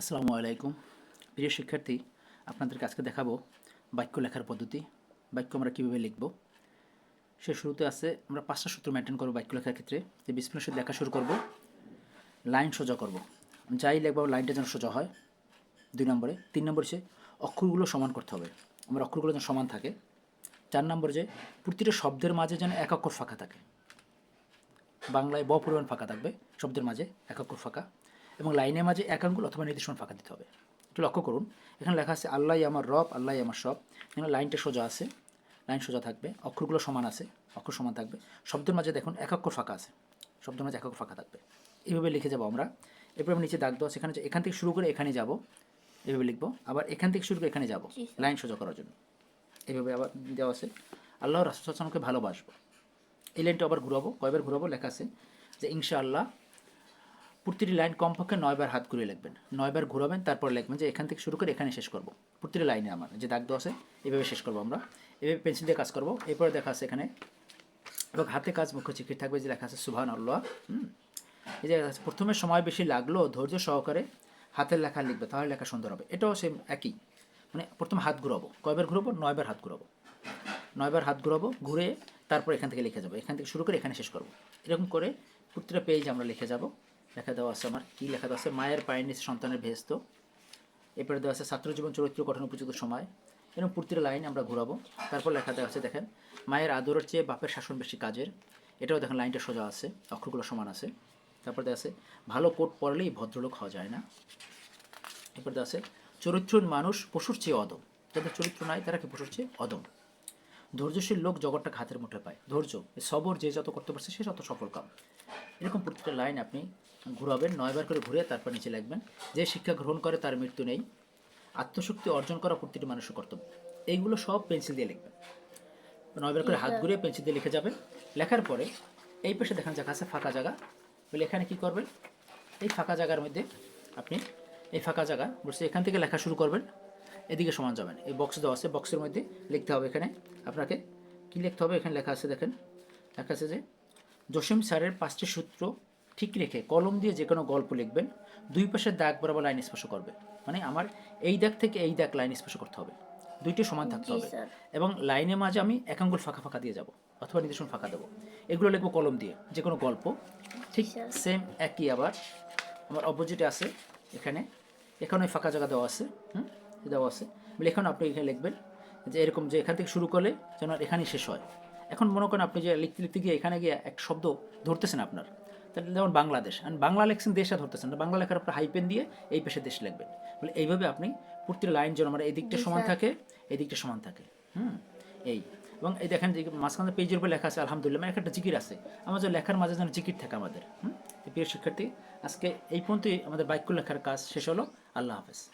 আসসালামু আলাইকুম। প্রিয় শিক্ষার্থী আপনাদেরকে আজকে দেখাবো বাক্য লেখার পদ্ধতি। বাক্য আমরা কীভাবে লিখব? সে শুরুতে আছে, আমরা পাঁচটা সূত্র মেনটেন করব বাক্য লেখার ক্ষেত্রে। যে বিস্মিনের সাথে লেখা শুরু করব। লাইন সোজা করব। যাই লিখব, লাইনটা যেন সোজা হয়, দুই নম্বরে। তিন নম্বর সে অক্ষরগুলো সমান করতে হবে। আমার অক্ষরগুলো যেন সমান থাকে। চার নম্বর যে প্রতিটা শব্দের মাঝে যেন এক অক্ষর ফাঁকা থাকে। বাংলায় ব পরিমাণ ফাঁকা থাকবে, শব্দের মাঝে এক অক্ষর ফাঁকা। এবং লাইনের মাঝে এক আঙ্গুল অথবা নির্দিষ্ট ফাঁকা দিতে হবে। একটু লক্ষ্য করুন এখানে লেখা আছে আল্লাহ আমার রব আল্লাহ আমার সব। এখানে লাইনটা সোজা আছে লাইন সোজা থাকবে অক্ষরগুলো সমান আছে অক্ষর সমান থাকবে। শব্দের মাঝে দেখুন এক অক্ষর ফাঁকা আছে শব্দের মাঝে এক অক্ষর ফাঁকা থাকবে। এইভাবে লিখে যাব আমরা। এরপর আমি নিচে দাগ দেওয়া আছে এখানে যে- এখান থেকে শুরু করে এখানে যাব এভাবে লিখব। আবার এখান থেকে শুরু করে এখানে যাব লাইন সোজা করার জন্য। এইভাবে আবার দেওয়া আছে আল্লাহ রাসুলকে ভালোবাসবো। এই লাইনটা আবার ঘুরাবো কয়বার ঘুরাবো? লেখা আছে যে ইনশাআল্লাহ প্রতিটি লাইন কমপক্ষে নয়বার হাত ঘুরিয়ে লিখবেন। নয়বার ঘুরাবেন, তারপর লিখবেন যে এখান থেকে শুরু করে এখানে শেষ করব। প্রতিটি লাইনে আমার, যে দাগ দেওয়া আছে, এভাবে শেষ করব আমরা। এভাবে পেন্সিল দিয়ে কাজ করব। এরপরে দেখা আছে এখানে, এবং হাতে কাজ মুখ্য চিকিৎ থাকবে, যে লেখা আছে সুভান আল্লাহ এই যে প্রথমে সময় বেশি লাগল, ধৈর্য সহকারে হাতের লেখা লিখবে, তাহলে লেখা সুন্দর হবে। এটাও সেম একই। মানে প্রথমে হাত ঘুরাবো। কয়বার ঘুরাবো? নয়বার হাত ঘুরাবো। নয়বার হাত ঘুরাবো, ঘুরে তারপর এখান থেকে লিখে যাব। এখান থেকে শুরু করে এখানে শেষ করব। এরকম করে প্রতিটা পেজ আমরা লিখে যাব। লেখা দেওয়া আছে আমার। কী লেখা দেওয়া আছে? মায়ের পায়ের নিচে সন্তানের ভেস্ত। এরপরে দেওয়া আছে ছাত্র জীবন চরিত্র গঠন উপযুক্ত সময়। এরকম প্রতিটা লাইন আমরা ঘুরাবো। তারপর লেখা দেওয়া আছে, দেখেন, মায়ের আদরের চেয়ে বাপের শাসন বেশি কাজের। এটাও দেখেন, লাইনটা সোজা আছে, অক্ষরগুলো সমান আছে। তারপর দেওয়া আছে, ভালো কোট পরলেই ভদ্রলোক হওয়া যায় না। এরপর দেওয়া আছে, চরিত্রহীন মানুষ পশুর চেয়ে অদম। যাদের চরিত্র নাই, তারা কি পশুর চেয়ে অদম? ধৈর্যশীল লোক জগৎটাকে হাতের মুঠে পায়। ধৈর্য সবর যে যত করতে পারছে সে যত সফল কাম। এরকম প্রতিটা লাইন আপনি ঘুরাবেন নয়বার করে ঘুরে তারপর নিচে লিখবেন যে শিক্ষা গ্রহণ করে তার মৃত্যু নেই। আত্মশক্তি অর্জন করা প্রতিটি মানুষের কর্তব্য। এইগুলো সব পেন্সিল দিয়ে লিখবেন। নয়বার করে হাত ঘুরিয়ে পেন্সিল দিয়ে লিখে যাবেন। লেখার পরে এই পাশে দেখেন জায়গা আছে ফাঁকা জায়গা। বলে এখানে কী করবেন? এই ফাঁকা জায়গার মধ্যে আপনি এই ফাঁকা জায়গা বলছে এখান থেকে লেখা শুরু করবেন। এদিকে সমান যাবেন এই বক্স দেওয়া আছে বক্সের মধ্যে লিখতে হবে এখানে আপনাকে। কী লিখতে হবে? এখানে লেখা আছে দেখেন। লেখা আছে যে জসিম স্যারের পাঁচটি সূত্র ঠিক রেখে কলম দিয়ে যে কোনো গল্প লিখবেন দুই পাশের দাগ বরাবর লাইন স্পর্শ করবে। মানে আমার এই দাগ থেকে এই দাগ লাইন স্পর্শ করতে হবে। দুইটি সমান থাকতে হবে। এবং লাইনের মাঝে আমি এক আঙ্গুল ফাঁকা ফাঁকা দিয়ে যাব অথবা নির্দেশন ফাঁকা দেবো। এগুলো লিখব কলম দিয়ে যে কোনো গল্প। ঠিক সেম একই আবার। আমার অপোজিটে আছে এখানে। এখানে ওই ফাঁকা জায়গা দেওয়া আছে। হুম? দেওয়া আছে। বলে এখন আপনি এখানে লিখবেন যে এরকম যে এখান থেকে শুরু করলে যেন এখানেই শেষ হয়। এখন মনে করেন আপনি যে লিখতে লিখতে গিয়ে এখানে গিয়ে এক শব্দ ধরতেছেন আপনার তাহলে যেমন বাংলাদেশ আর বাংলা লেখছেন দেশটা ধরতেছেন বাংলা লেখার আপনার হাইপেন দিয়ে এই পেশে দেশ লিখবেন। বলে এইভাবে আপনি প্রতিটা লাইন যেন আমার এই দিকটা সমান থাকে এই দিকটা সমান থাকে। হুম? এই। এবং এই দেখেন যে মাঝখানে পেজের উপর লেখা আছে আলহামদুলিল্লাহ মানে একটা জিকির আছে। আমাদের লেখার মাঝে যেন জিকির থাকে আমাদের। হুম? প্রিয় শিক্ষার্থী আজকে এই পর্যন্তই আমাদের বাক্য লেখার কাজ শেষ হলো। আল্লাহ হাফেজ।